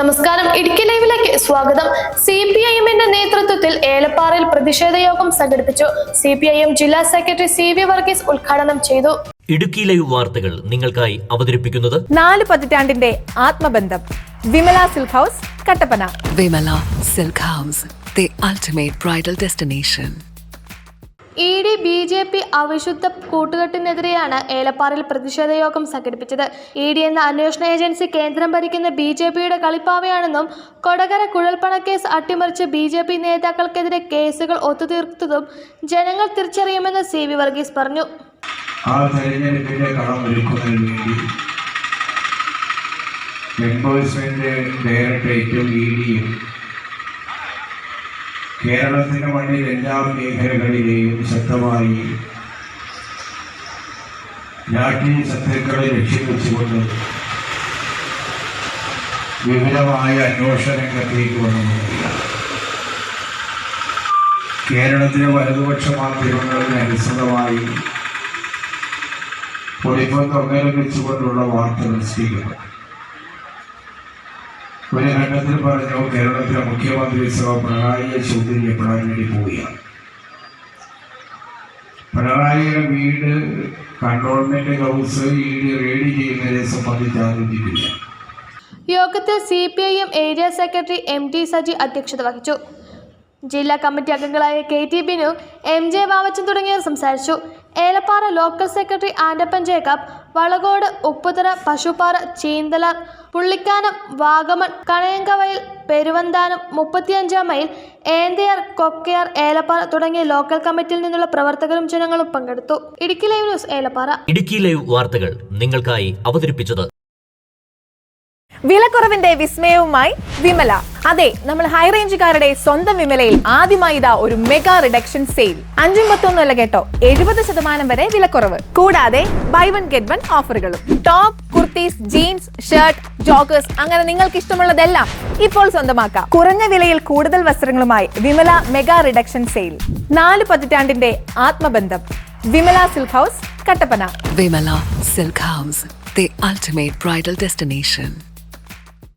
നമസ്കാരം. ഇടുക്കി ലൈവിലേക്ക് സ്വാഗതം. സി പി ഐ എമ്മിന്റെ നേതൃത്വത്തിൽ ഏലപ്പാറയിൽ പ്രതിഷേധ യോഗം സംഘടിപ്പിച്ചു. സി പി ഐ എം ജില്ലാ സെക്രട്ടറി സി വി വർഗീസ് ഉദ്ഘാടനം ചെയ്തു. ഇടുക്കി ലൈവ് വാർത്തകൾ നിങ്ങൾക്കായി അവതരിപ്പിക്കുന്നത് നാല് പതിറ്റാണ്ടിന്റെ ആത്മബന്ധം. Vimala silk house Kattappana. Vimala silk house the ultimate bridal destination. E D B J P അവിശുദ്ധ കൂട്ടുകെട്ടിനെതിരെയാണ് ഏലപ്പാറയിൽ പ്രതിഷേധ യോഗം സംഘടിപ്പിച്ചത്. ഇ ഡി എന്ന അന്വേഷണ ഏജൻസി കേന്ദ്രം ഭരിക്കുന്ന ബി ജെ പിയുടെ കളിപ്പാവയാണെന്നും കൊടകര കുഴൽപ്പണക്കേസ് അട്ടിമറിച്ച് ബി ജെ പി നേതാക്കൾക്കെതിരെ കേസുകൾ ഒത്തുതീർത്തതും ജനങ്ങൾ തിരിച്ചറിയുമെന്ന് സി വി വർഗീസ് പറഞ്ഞു. ഡയറക്ടറേറ്റും കേരളത്തിന്റെ മണ്ണിൽ എല്ലാ മേഖലകളിലെയും ശക്തമായി രാഷ്ട്രീയ ശത്രുക്കളെ ലക്ഷ്യം വെച്ചുകൊണ്ട് വിപുലമായ അന്വേഷണ രംഗത്തേക്ക് വന്നുകൊണ്ടിരിക്കുകയാണ്. കേരളത്തിലെ വലതുപക്ഷ മാധ്യമങ്ങളിൽ അനുസൃതമായി പൊളിപ്പം വാർത്തകൾ സ്വീകരിക്കും ഒരു പറഞ്ഞു കേരളത്തിലെ മുഖ്യമന്ത്രി സഭ പിണറായിയെ ചോദ്യം ചെയ്യപ്പെടാൻ വേണ്ടി പോവുകയാണ്. പിണറായിയുടെ വീട് കൺട്രോൾമെന്റ് ഹൗസ് ഇ റെയ്ഡ് ചെയ്യുന്നതിനെ സംബന്ധിച്ച് ആലോചിക്കില്ല യോഗത്തിൽ C P I M area secretary M T Saji അധ്യക്ഷത വഹിച്ചു. ജില്ലാ കമ്മിറ്റി അംഗങ്ങളായ K T Binu M J Vavachan തുടങ്ങിയവർ സംസാരിച്ചു. Elappara local secretary Andappan Jacob Valakode Upputhara Pasuppara Cheenthala Pullikkanam Vagamon Kanayankavayal Peruvanthanam മുപ്പത്തിയഞ്ചാം mile Enthayar Kokkayar Elappara തുടങ്ങിയ ലോക്കൽ കമ്മിറ്റിയിൽ നിന്നുള്ള പ്രവർത്തകരും ജനങ്ങളും പങ്കെടുത്തു. Idukki live news Elappara. Idukki live വാർത്തകൾ നിങ്ങൾക്കായി അവതരിപ്പിച്ചത് വിലക്കുറവിന്റെ വിസ്മയവുമായി വിമല. അതെ നമ്മൾ ഹൈ റേഞ്ചുകാരുടെ സ്വന്തം വിമലയിൽ ആദ്യമായി ഇതാ ഒരു മെഗാ റിഡക്ഷൻ സെയിൽ അഞ്ചും പത്തൊന്നും അല്ല കേട്ടോ എഴുപത് ശതമാനം വരെ വിലക്കുറവ്. കൂടാതെ ബൈ വൺ ഗെറ്റ് വൺ ഓഫറുകളും top kurtis jeans shirt joggers അങ്ങനെ നിങ്ങൾക്ക് ഇഷ്ടമുള്ളതെല്ലാം ഇപ്പോൾ സ്വന്തമാക്കാം. കുറഞ്ഞ വിലയിൽ കൂടുതൽ വസ്ത്രങ്ങളുമായി വിമല മെഗാ റിഡക്ഷൻ സെയിൽ നാല് പതിറ്റാണ്ടിന്റെ ആത്മബന്ധം. Vimala silk house Kattappana. Vimala silk house the ultimate bridal destination.